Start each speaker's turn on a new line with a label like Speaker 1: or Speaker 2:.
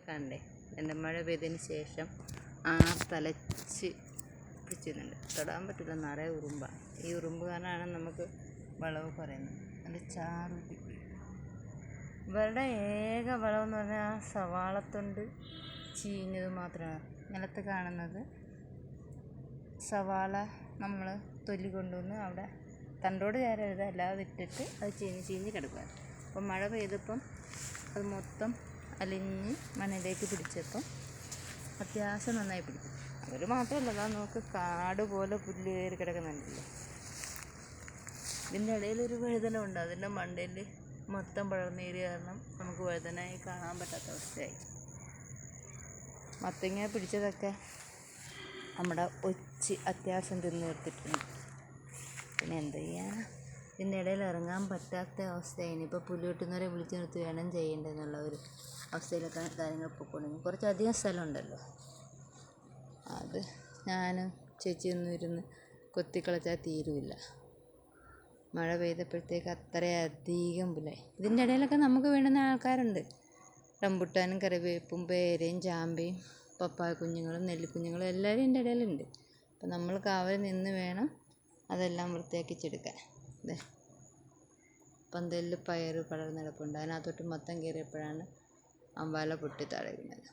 Speaker 1: ഇതൊക്കെ കണ്ടേ. എന്റെ മഴ പെയ്തതിന് ശേഷം ആ തലച്ച് പിടിച്ചിരുന്നുണ്ട് തൊടാൻ പറ്റില്ല നിറയെ ഉറുമ്പ. ഈ ഉറുമ്പ് കാരണമാണ് നമുക്ക് വളവ് കുറയുന്നത്. അതിന്റെ ചാറുട്ടി ഇവരുടെ ഏക വിളവെന്ന് പറഞ്ഞാൽ ആ സവാളത്തൊണ്ട് ചീഞ്ഞത് മാത്രമാണ്. നിലത്ത് കാണുന്നത് സവാള നമ്മൾ തൊല്ലി കൊണ്ടുവന്ന് അവിടെ തണ്ടോട് ചേരരുത് അല്ലാതെ ഇട്ടിട്ട് അത് ചീഞ്ഞ് ചീഞ്ഞ് കിടക്കുക അപ്പം മഴ പെയ്തപ്പം അത് മൊത്തം അലിഞ്ഞ് മണ്ണിലേക്ക് പിടിച്ചപ്പം അത്യാവശ്യം നന്നായി പിടിക്കും. അവർ മാത്രമല്ല അതാ നോക്ക് കാട് പോലെ പുല്ല് കയറി കിടക്കുന്നുണ്ടല്ലോ. ഇതിന്റെ ഇടയിൽ ഒരു വഴുതന ഉണ്ട് അതിന്റെ മണ്ടയിൽ മൊത്തം പടർന്നേരിയ കാരണം നമുക്ക് വഴുതനായി കാണാൻ പറ്റാത്ത അവസ്ഥയായി. മത്തങ്ങ പിടിച്ചതൊക്കെ നമ്മുടെ ഒച്ചി അത്യാവശ്യം തിന്ന് നിർത്തിട്ടുണ്ട് പിന്നെ എന്ത് ചെയ്യാനാ? ഇതിന്റെ ഇടയിൽ ഇറങ്ങാൻ പറ്റാത്ത അവസ്ഥയാണ്. ഇപ്പോൾ പുല്ല് കിട്ടുന്നവരെ വിളിച്ചു നിർത്തി വേണം ചെയ്യേണ്ടതെന്നുള്ള ഒരു അവസ്ഥയിലൊക്കെ കാര്യങ്ങൾ പോയിക്കൊണ്ടിരിക്കും കുറച്ചധികം സ്ഥലമുണ്ടല്ലോ. അത് ഞാനും ചേച്ചിയൊന്നും ഇരുന്ന് കൊത്തിക്കളച്ചാൽ തീരുമില്ല മഴ പെയ്തപ്പോഴത്തേക്ക് അത്രയധികം പുല്ലായി ഇതിന്റെ ഇടയിലൊക്കെ നമുക്ക് വേണ്ടുന്ന ആൾക്കാരുണ്ട്. റംബുട്ടാനും കറിവേപ്പും പേരയും ചാമ്പയും പപ്പായ കുഞ്ഞുങ്ങളും നെല്ലിക്കുഞ്ഞുങ്ങളും എല്ലാവരും ഇതിന്റെ ഇടയിലുണ്ട്. അപ്പം നമ്മൾ കാവൽ നിന്ന് വേണം അതെല്ലാം വൃത്തിയാക്കിച്ചെടുക്കാൻ. ദേ. പന്തലിൽ പയർ പടർന്ന് കിടപ്പുണ്ട്. അതിനകത്തോട്ട് മൊത്തം കയറിയപ്പോഴാണ് അമ്പാല പൊട്ടി താഴെ വീണത്.